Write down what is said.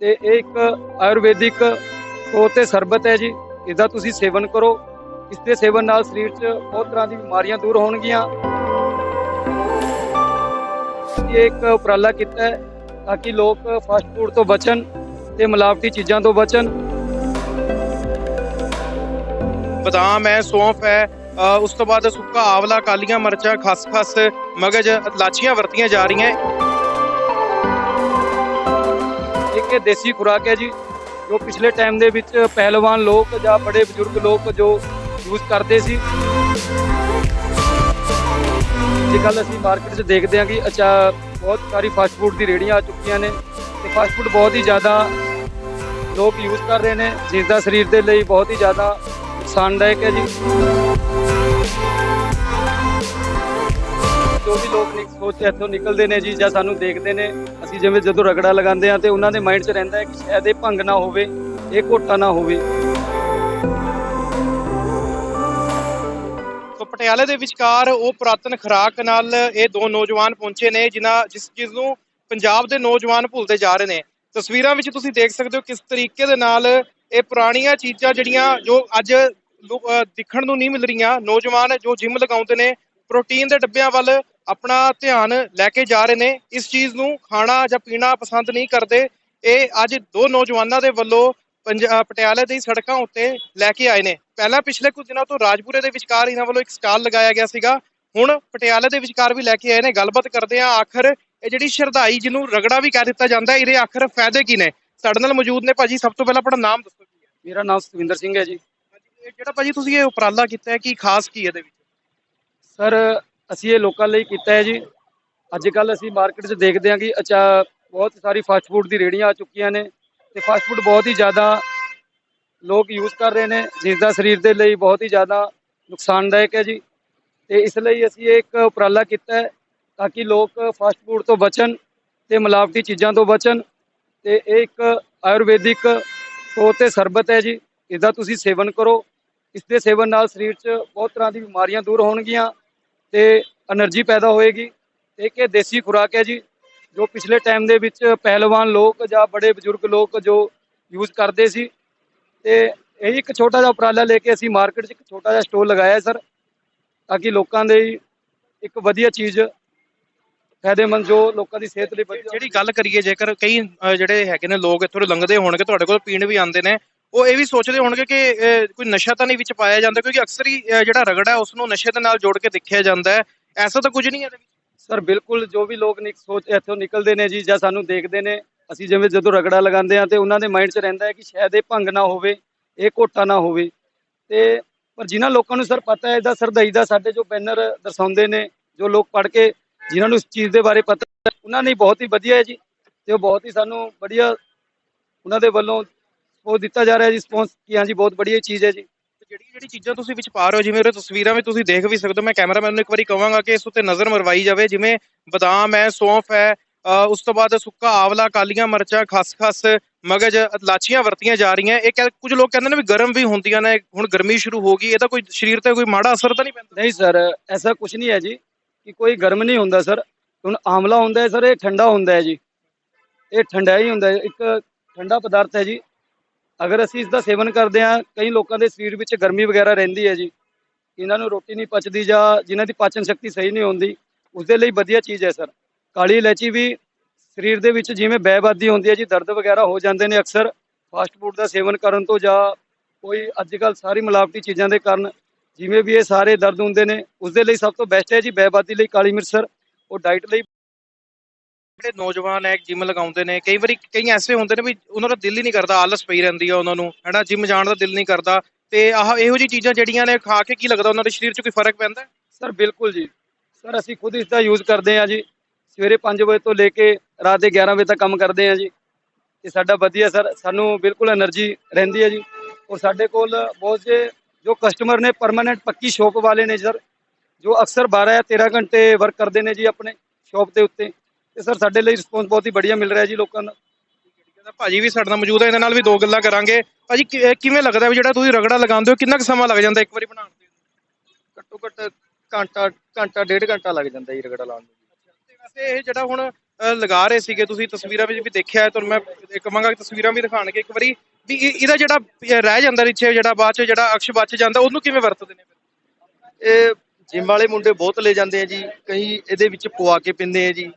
ਤੇ ਇਹ ਇੱਕ ਆਯੁਰਵੈਦਿਕ ਤੌਰ ਤੇ ਸਰਬਤ ਹੈ ਜੀ। ਇਹਦਾ ਤੁਸੀਂ ਸੇਵਨ ਕਰੋ। ਇਸ ਦੇ ਸੇਵਨ ਨਾਲ ਸਰੀਰ 'ਚ ਬਹੁਤ ਤਰ੍ਹਾਂ ਦੀ ਬਿਮਾਰੀਆਂ ਦੂਰ ਹੋਣਗੀਆਂ। ਇਹ ਇੱਕ ਉਪਰਾਲਾ ਕੀਤਾ ਹੈ ਤਾਂ ਕਿ ਲੋਕ ਫਾਸਟ ਫੂਡ ਤੋਂ ਬਚਣ ਤੇ ਮਿਲਾਵਟੀ ਚੀਜ਼ਾਂ ਤੋਂ ਬਚਣ। ਬਦਾਮ ਹੈ, ਸੌਂਫ ਹੈ ਉਸ ਤੋਂ ਬਾਅਦ ਸੁੱਕਾ ਆਵਲਾ, ਕਾਲੀਆਂ ਮਰਚਾਂ, ਖਸਖਸ, ਮਗਜ ਲਾਚੀਆਂ ਵਰਤੀਆਂ ਜਾ ਰਹੀਆਂ। ਇਹ ਦੇਸੀ ਖੁਰਾਕ ਹੈ ਜੀ, ਜੋ ਪਿਛਲੇ ਟਾਈਮ ਦੇ ਵਿੱਚ ਪਹਿਲਵਾਨ ਲੋਕ ਜਾਂ ਬੜੇ ਬਜ਼ੁਰਗ ਲੋਕ ਜੋ ਯੂਜ਼ ਕਰਦੇ ਸੀ। ਜੇ ਕੱਲ ਅਸੀਂ ਮਾਰਕੀਟ 'ਚ ਦੇਖਦੇ ਹਾਂ ਕਿ ਅਚਾ ਬਹੁਤ ਸਾਰੀ ਫਾਸਟ ਫੂਡ ਦੀ ਰੇਹੜੀਆਂ ਆ ਚੁੱਕੀਆਂ ਨੇ, ਤੇ ਫਾਸਟ ਫੂਡ ਬਹੁਤ ਹੀ ਜ਼ਿਆਦਾ ਲੋਕ ਯੂਜ਼ ਕਰ ਰਹੇ ਨੇ ਜਿਸ ਦਾ ਸਰੀਰ ਦੇ ਲਈ ਬਹੁਤ ਹੀ ਜ਼ਿਆਦਾ ਨੁਕਸਾਨਦਾਇਕ ਹੈ ਜੀ। ਜੋ ਵੀ ਸੋਚ ਇੱਥੋਂ ਨਿਕਲਦੇ ਨੇ ਜੀ ਜਾਂ ਸਾਨੂੰ ਦੇਖਦੇ ਨੇ। ਅਸੀਂ ਜਿਵੇਂ ਜਦੋਂ ਰਗੜਾ ਲਗਾਉਂਦੇ ਆ ਤੇ ਉਹਨਾਂ ਦੇ ਮਾਈਂਡ 'ਚ ਰਹਿੰਦਾ ਹੈ ਕਿ ਸ਼ਾਇਦ ਇਹ ਭੰਗ ਨਾ ਹੋਵੇ, ਇਹ ਘੋਟਾ ਨਾ ਹੋਵੇ। ਪਟਿਆਲੇ ਦੇ ਵਿਚਕਾਰ ਉਹ ਪੁਰਾਤਨ ਖੁਰਾਕ ਨਾਲ ਇਹ ਦੋ ਨੌਜਵਾਨ ਪਹੁੰਚੇ ਨੇ, ਜਿਨ੍ਹਾਂ ਜਿਸ ਚੀਜ਼ ਨੂੰ ਪੰਜਾਬ ਦੇ ਨੌਜਵਾਨ ਭੁੱਲਦੇ ਜਾ ਰਹੇ ਨੇ। ਤਸਵੀਰਾਂ ਵਿੱਚ ਤੁਸੀਂ ਦੇਖ ਸਕਦੇ ਹੋ ਕਿਸ ਤਰੀਕੇ ਦੇ ਨਾਲ ਇਹ ਪੁਰਾਣੀਆਂ ਚੀਜ਼ਾਂ ਜਿਹੜੀਆਂ ਜੋ ਅੱਜ ਦਿਖਣ ਨੂੰ ਨਹੀਂ ਮਿਲ ਰਹੀਆਂ। ਨੌਜਵਾਨ ਜੋ ਜਿਮ ਲਗਾਉਂਦੇ ਨੇ, ਪ੍ਰੋਟੀਨ ਦੇ ਡੱਬਿਆਂ ਵੱਲ ਆਪਣਾ ਧਿਆਨ ਲੈ ਕੇ ਜਾ ਰਹੇ ਨੇ ਇਸ ਚੀਜ਼ ਨੂੰ ਖਾਣਾ ਜਾਂ ਪੀਣਾ ਪਸੰਦ ਨਹੀਂ ਕਰਦੇ। ਇਹ ਅੱਜ ਦੋ ਨੌਜਵਾਨਾਂ ਦੇ ਵੱਲੋਂ ਪਟਿਆਲੇ ਦੀ ਸੜਕਾਂ ਉੱਤੇ ਲੈ ਕੇ ਆਏ ਨੇ। ਪਹਿਲਾਂ ਪਿਛਲੇ ਕੁਝ ਦਿਨਾਂ ਤੋਂ ਰਾਜਪੁਰੇ ਦੇ ਵਿਚਕਾਰ ਇਹਨਾਂ ਵੱਲੋਂ ਇੱਕ ਸਟਾਲ ਲਗਾਇਆ ਗਿਆ ਸੀਗਾ। ਹੁਣ ਪਟਿਆਲੇ ਦੇ ਵਿਚਕਾਰ ਵੀ ਲੈ ਕੇ ਆਏ ਨੇ। ਗੱਲਬਾਤ ਕਰਦੇ ਆ ਆਖਰ ਇਹ ਜਿਹੜੀ ਸ਼ਰਧਾਈ ਜਿਹਨੂੰ ਰਗੜਾ ਵੀ ਕਹਿ ਦਿੱਤਾ ਜਾਂਦਾ ਇਹਦੇ ਆਖਰ ਫਾਇਦੇ ਕੀ ਨੇ? ਸਾਡੇ ਨਾਲ ਮੌਜੂਦ ਨੇ ਭਾਜੀ ਸਭ ਤੋਂ ਪਹਿਲਾਂ ਆਪਣਾ ਨਾਮ ਦੱਸੋ ਕੀ ਹੈ ਮੇਰਾ ਨਾਮ ਸਤਵਿੰਦਰ ਸਿੰਘ ਹੈ ਜੀ। ਇਹ ਜਿਹੜਾ ਭਾਜੀ ਤੁਸੀਂ ਇਹ ਉਪਰਾਲਾ ਕੀਤਾ ਹੈ ਕੀ ਖਾਸ ਕੀ ਇਹਦੇ ਵਿੱਚ? ਸਰ ਅਸੀਂ ਇਹ ਲੋਕਾਂ ਲਈ ਕੀਤਾ ਹੈ ਜੀ। ਅੱਜ ਕੱਲ ਅਸੀਂ ਮਾਰਕੀਟ 'ਚ ਦੇਖਦੇ ਹਾਂ ਕਿ ਅਚਾ ਬਹੁਤ ਸਾਰੀ ਫਾਸਟ ਫੂਡ ਦੀ ਰੇਹੜੀਆਂ ਆ ਚੁੱਕੀਆਂ ਨੇ ਤੇ ਫਾਸਟ ਫੂਡ ਬਹੁਤ ਹੀ ਜ਼ਿਆਦਾ ਲੋਕ ਯੂਜ਼ ਕਰ ਰਹੇ ਨੇ ਜਿਸ ਦਾ ਸਰੀਰ ਦੇ ਲਈ ਬਹੁਤ ਹੀ ਜ਼ਿਆਦਾ ਨੁਕਸਾਨਦਾਇਕ ਹੈ ਜੀ। ਤੇ ਇਸ ਲਈ ਅਸੀਂ ਇਹ ਇੱਕ ਉਪਰਾਲਾ ਕੀਤਾ ਹੈ ਤਾਂ ਕਿ ਲੋਕ ਫਾਸਟ ਫੂਡ ਤੋਂ ਬਚਣ ਤੇ ਮਿਲਾਵਟੀ ਚੀਜ਼ਾਂ ਤੋਂ ਬਚਣ ਤੇ ਇਹ ਇੱਕ ਆਯੁਰਵੈਦਿਕ ਤੌਰ ਤੇ ਸਰਬਤ ਹੈ ਜੀ। ਇਹਦਾ ਤੁਸੀਂ ਸੇਵਨ ਕਰੋ। ਇਸ ਦੇ ਸੇਵਨ ਨਾਲ ਸਰੀਰ 'ਚ ਬਹੁਤ ਤਰ੍ਹਾਂ ਦੀ ਬਿਮਾਰੀਆਂ ਦੂਰ ਹੋਣਗੀਆਂ। ਤੇ એનર્ਜੀ ਪੈਦਾ ਹੋਏਗੀ। ਇੱਕ ਇਹ ਦੇਸੀ ਖੁਰਾਕ ਹੈ ਜੀ, ਜੋ ਪਿਛਲੇ ਟਾਈਮ ਦੇ ਵਿੱਚ ਪਹਿਲਵਾਨ ਲੋਕ ਜਾਂ ਬੜੇ ਬਜ਼ੁਰਗ ਲੋਕ ਜੋ ਯੂਜ਼ ਕਰਦੇ ਸੀ। ਤੇ ਇਹ ਇੱਕ ਛੋਟਾ ਜਿਹਾ ਉਪਰਾਲਾ ਲੈ ਕੇ ਅਸੀਂ ਮਾਰਕੀਟ 'ਚ ਇੱਕ ਛੋਟਾ ਜਿਹਾ ਸਟੋਰ ਲਗਾਇਆ ਸਰ ਤਾਂ ਕਿ ਲੋਕਾਂ ਦੇ ਇੱਕ ਵਧੀਆ ਚੀਜ਼ ਫਾਇਦੇਮੰਦ ਜੋ ਲੋਕਾਂ ਦੀ ਸਿਹਤ ਲਈ ਵਧੀਆ ਜਿਹੜੀ ਗੱਲ ਕਰੀਏ ਜੇਕਰ ਕਈ ਜਿਹੜੇ ਹੈਗੇ ਨੇ ਲੋਕ ਇੱਥੋਂ ਲੰਘਦੇ ਹੋਣਗੇ, ਤੁਹਾਡੇ ਕੋਲ ਪੀਣ ਵੀ ਆਉਂਦੇ ਨੇ ਉਹ ਇਹ ਵੀ ਸੋਚਦੇ ਹੋਣਗੇ ਕਿ ਕੋਈ ਨਸ਼ਾ ਤਾਂ ਨਹੀਂ ਵਿੱਚ ਪਾਇਆ ਜਾਂਦਾ, ਕਿਉਂਕਿ ਅਕਸਰ ਹੀ ਜਿਹੜਾ ਰਗੜਾ ਹੈ ਉਸ ਨੂੰ ਨਸ਼ੇ ਦੇ ਨਾਲ ਜੋੜ ਕੇ ਦੇਖਿਆ ਜਾਂਦਾ ਹੈ। ਐਸਾ ਤਾਂ ਕੁਝ ਨਹੀਂ ਹੈ ਸਰ, ਬਿਲਕੁਲ ਜੋ ਵੀ ਲੋਕ ਨਿਕ ਸੋਚ, ਇੱਥੋਂ ਨਿਕਲਦੇ ਨੇ ਜੀ, ਜਾਂ ਸਾਨੂੰ ਦੇਖਦੇ ਨੇ, ਅਸੀਂ ਜਿਵੇਂ ਜਦੋਂ ਰਗੜਾ ਲਗਾਉਂਦੇ ਆ ਤੇ ਉਹਨਾਂ ਦੇ ਮਾਈਂਡ 'ਚ ਰਹਿੰਦਾ ਹੈ ਕਿ ਸ਼ਾਇਦ ਇਹ ਭੰਗ ਨਾ ਹੋਵੇ, ਇਹ ਘੋਟਾ ਨਾ ਹੋਵੇ। ਤੇ, ਪਰ ਜਿਨ੍ਹਾਂ ਲੋਕਾਂ ਨੂੰ ਸਰ ਪਤਾ ਹੈ, ਇਹਦਾ ਸਰਦਾਈ ਦਾ ਸਾਡੇ ਜੋ ਬੈਨਰ ਦਰਸਾਉਂਦੇ ਨੇ, ਜੋ ਲੋਕ ਪੜ੍ਹ ਕੇ, ਜਿਨ੍ਹਾਂ ਨੂੰ ਇਸ ਚੀਜ਼ ਦੇ ਬਾਰੇ ਪਤਾ ਉਹਨਾਂ ਲਈ ਬਹੁਤ ਹੀ ਵਧੀਆ ਹੈ ਜੀ, ਤੇ ਉਹ ਬਹੁਤ ਹੀ ਸਾਨੂੰ ਵਧੀਆ, ਉਹਨਾਂ ਦੇ ਵੱਲੋਂ ਉਹ ਦਿੱਤਾ ਜਾ ਰਿਹਾ ਜੀ ਰਿਸਪੌਂਸ ਕਿ ਹਾਂਜੀ ਬਹੁਤ ਵਧੀਆ ਚੀਜ਼ ਹੈ ਜੀ। ਜਿਹੜੀ ਜਿਹੜੀ ਚੀਜ਼ਾਂ ਤੁਸੀਂ ਵਿੱਚ ਪਾ ਰਹੇ ਹੋ ਜਿਵੇਂ ਉਹ ਤਸਵੀਰਾਂ ਵਿੱਚ ਤੁਸੀਂ ਦੇਖ ਵੀ ਸਕਦੇ ਹੋ ਮੈਂ ਕੈਮਰਾਮੈਨ ਨੂੰ ਇੱਕ ਵਾਰੀ ਕਹਾਂਗਾ ਕਿ ਇਸ ਉੱਤੇ ਨਜ਼ਰ ਮਰਵਾਈ ਜਾਵੇ ਜਿਵੇਂ ਬਦਾਮ ਹੈ ਸੌਂਫ ਹੈ ਉਸ ਤੋਂ ਬਾਅਦ ਸੁੱਕਾ ਆਵਲਾ ਕਾਲੀਆਂ ਮਰਚਾਂ ਖਸਖਸ ਮਗਜ ਲਾਚੀਆਂ ਵਰਤੀਆਂ ਜਾ ਰਹੀਆਂ। ਇਹ ਕੁਝ ਲੋਕ ਕਹਿੰਦੇ ਨੇ ਵੀ ਗਰਮ ਵੀ ਹੁੰਦੀਆਂ ਨੇ ਹੁਣ ਗਰਮੀ ਸ਼ੁਰੂ ਹੋ ਗਈ ਇਹਦਾ ਕੋਈ ਸਰੀਰ ਤੇ ਕੋਈ ਮਾੜਾ ਅਸਰ ਤਾਂ ਨਹੀਂ ਪੈਂਦਾ। ਨਹੀਂ ਸਰ ਐਸਾ ਕੁਝ ਨਹੀਂ ਹੈ ਜੀ ਕਿ ਕੋਈ ਗਰਮ ਨਹੀਂ ਹੁੰਦਾ ਸਰ। ਹੁਣ ਆਮਲਾ ਹੁੰਦਾ ਹੈ ਸਰ ਇਹ ਠੰਡਾ ਹੁੰਦਾ ਹੈ ਜੀ। ਇਹ ਠੰਡਾ ਹੀ ਹੁੰਦਾ ਹੈ ਇੱਕ ਠੰਡਾ ਪਦਾਰਥ ਹੈ ਜੀ। ਅਗਰ ਅਸੀਂ ਇਸ ਦਾ ਸੇਵਨ ਕਰਦੇ ਹਾਂ, ਕਈ ਲੋਕਾਂ ਦੇ ਸਰੀਰ ਵਿੱਚ ਗਰਮੀ ਵਗੈਰਾ ਰਹਿੰਦੀ ਹੈ ਜੀ। ਇਹਨਾਂ ਨੂੰ ਰੋਟੀ ਨਹੀਂ ਪਚਦੀ ਜਾਂ ਜਿਨ੍ਹਾਂ ਦੀ ਪਾਚਨ ਸ਼ਕਤੀ ਸਹੀ ਨਹੀਂ ਹੁੰਦੀ ਉਸ ਦੇ ਲਈ ਵਧੀਆ ਚੀਜ਼ ਹੈ ਸਰ। ਕਾਲੀ ਇਲਾਇਚੀ ਵੀ ਸਰੀਰ ਦੇ ਵਿੱਚ ਜਿਵੇਂ ਬੈਬਾਦੀ ਹੁੰਦੀ ਹੈ ਜੀ, ਦਰਦ ਵਗੈਰਾ ਹੋ ਜਾਂਦੇ ਨੇ ਅਕਸਰ। ਫਾਸਟ ਫੂਡ ਦਾ ਸੇਵਨ ਕਰਨ ਤੋਂ ਜਾਂ ਕੋਈ ਅੱਜ ਕੱਲ ਸਾਰੀ ਮਿਲਾਵਟੀ ਚੀਜ਼ਾਂ ਦੇ ਕਾਰਨ ਜਿਵੇਂ ਵੀ ਇਹ ਸਾਰੇ ਦਰਦ ਹੁੰਦੇ ਨੇ ਉਸ ਦੇ ਲਈ ਸਭ ਤੋਂ ਬੈਸਟ ਹੈ ਜੀ ਬੈਬਾਦੀ ਲਈ ਕਾਲੀ ਮਿਰਚ, ਸਰ। ਉਹ ਡਾਈਟ ਲਈ ਜਿਹੜੇ ਨੌਜਵਾਨ ਹੈ ਜਿਮ ਲਗਾਉਂਦੇ ਨੇ, ਕਈ ਵਾਰੀ ਕਈ ਐਸੇ ਹੁੰਦੇ ਨੇ ਵੀ ਉਹਨਾਂ ਦਾ ਦਿਲ ਹੀ ਨਹੀਂ ਕਰਦਾ, ਆਲਸ ਪਈ ਰਹਿੰਦੀ ਆ ਉਹਨਾਂ ਨੂੰ, ਹੈਨਾ ਜਿਮ ਜਾਣ ਦਾ ਦਿਲ ਨਹੀਂ ਕਰਦਾ। ਤੇ ਆਹ ਇਹੋ ਜੀ ਚੀਜ਼ਾਂ ਜਿਹੜੀਆਂ ਨੇ, ਖਾ ਕੇ ਕੀ ਲੱਗਦਾ ਉਹਨਾਂ ਦੇ ਸਰੀਰ 'ਚ ਕੋਈ ਫ਼ਰਕ ਪੈਂਦਾ? ਸਰ, ਬਿਲਕੁਲ ਜੀ। ਸਰ, ਅਸੀਂ ਖੁਦ ਇਸ ਦਾ ਯੂਜ਼ ਕਰਦੇ ਆ ਜੀ। ਸਵੇਰੇ 5 ਵਜੇ ਤੋਂ ਲੈ ਕੇ ਰਾਤ ਦੇ 11 ਵਜੇ ਤੱਕ ਕੰਮ ਕਰਦੇ ਆ ਜੀ। ਤੇ ਸਾਡਾ ਵਧੀਆ ਸਰ, ਸਾਨੂੰ ਬਿਲਕੁਲ એનર્ਜੀ ਰਹਿੰਦੀ ਹੈ ਜੀ। ਔਰ ਸਾਡੇ ਕੋਲ ਬਹੁਤ ਜੇ ਜੋ ਕਸਟਮਰ ਨੇ ਪਰਮਨੈਂਟ ਪੱਕੀ ਸ਼ੋਪ ਵਾਲੇ ਨੇ ਸਰ, ਜੋ ਅਕਸਰ 12 ਜਾਂ 13 ਘੰਟੇ ਵਰਕ ਕਰਦੇ ਨੇ ਜੀ ਆਪਣੇ ਸ਼ੋਪ ਦੇ ਉੱਤੇ। ਤੇ ਸਰ ਸਾਡੇ ਲਈ ਰਿਸਪੌਂਸ ਬਹੁਤ ਹੀ ਵਧੀਆ ਮਿਲ ਰਿਹਾ ਜੀ ਲੋਕਾਂ ਦਾ। ਭਾਜੀ ਵੀ ਸਾਡੇ ਨਾਲ ਮੌਜੂਦ ਹੈ ਇਹਨਾਂ ਨਾਲ ਵੀ ਦੋ ਗੱਲਾਂ ਕਰਾਂਗੇ। ਭਾਜੀ ਕਿ- ਕਿਵੇਂ ਲੱਗਦਾ ਵੀ ਜਿਹੜਾ ਤੁਸੀਂ ਰਗੜਾ ਲਗਾਉਂਦੇ ਹੋ ਕਿੰਨਾ ਕੁ ਸਮਾਂ ਲੱਗ ਜਾਂਦਾ ਇੱਕ ਵਾਰੀ ਬਣਾਉਣ ਤੇ? ਘੱਟੋ ਘੱਟ ਘੰਟਾ ਘੰਟਾ ਡੇਢ ਘੰਟਾ ਲੱਗ ਜਾਂਦਾ ਜੀ ਰਗੜਾ ਲਾਉਣ ਨੂੰ। ਤੇ ਵੈਸੇ ਇਹ ਜਿਹੜਾ ਹੁਣ ਅ, ਲਗਾ ਰਹੇ ਸੀਗੇ ਤੁਸੀਂ ਤਸਵੀਰਾਂ ਵਿੱਚ ਵੀ ਦੇਖਿਆ ਹੈ ਤੁਹਾਨੂੰ ਮੈਂ ਇਹ ਕਹਾਂਗਾ ਕਿ ਤਸਵੀਰਾਂ ਵੀ ਦਿਖਾਣਗੇ ਇੱਕ ਵਾਰੀ। ਵੀ ਇਹ- ਇਹਦਾ ਜਿਹੜਾ ਇਹ ਰਹਿ ਜਾਂਦਾ ਰਿਛੇ ਜਿਹੜਾ ਬਾਅਦ ਚ ਜਿਹੜਾ ਅਕਸ਼ ਬਚ ਜਾਂਦਾ ਉਹਨੂੰ ਕਿਵੇਂ ਵਰਤਦੇ ਨੇ ਫਿਰ? ਇਹ ਜਿਮ ਵਾਲੇ ਮੁੰਡੇ ਬਹੁਤ ਲੈ ਜਾਂਦੇ ਆ ਜੀ ਕਈ ਇਹਦੇ ਵਿੱਚ ਪਵਾ ਕੇ ਪਿੰਦੇ ਆ ਜੀ।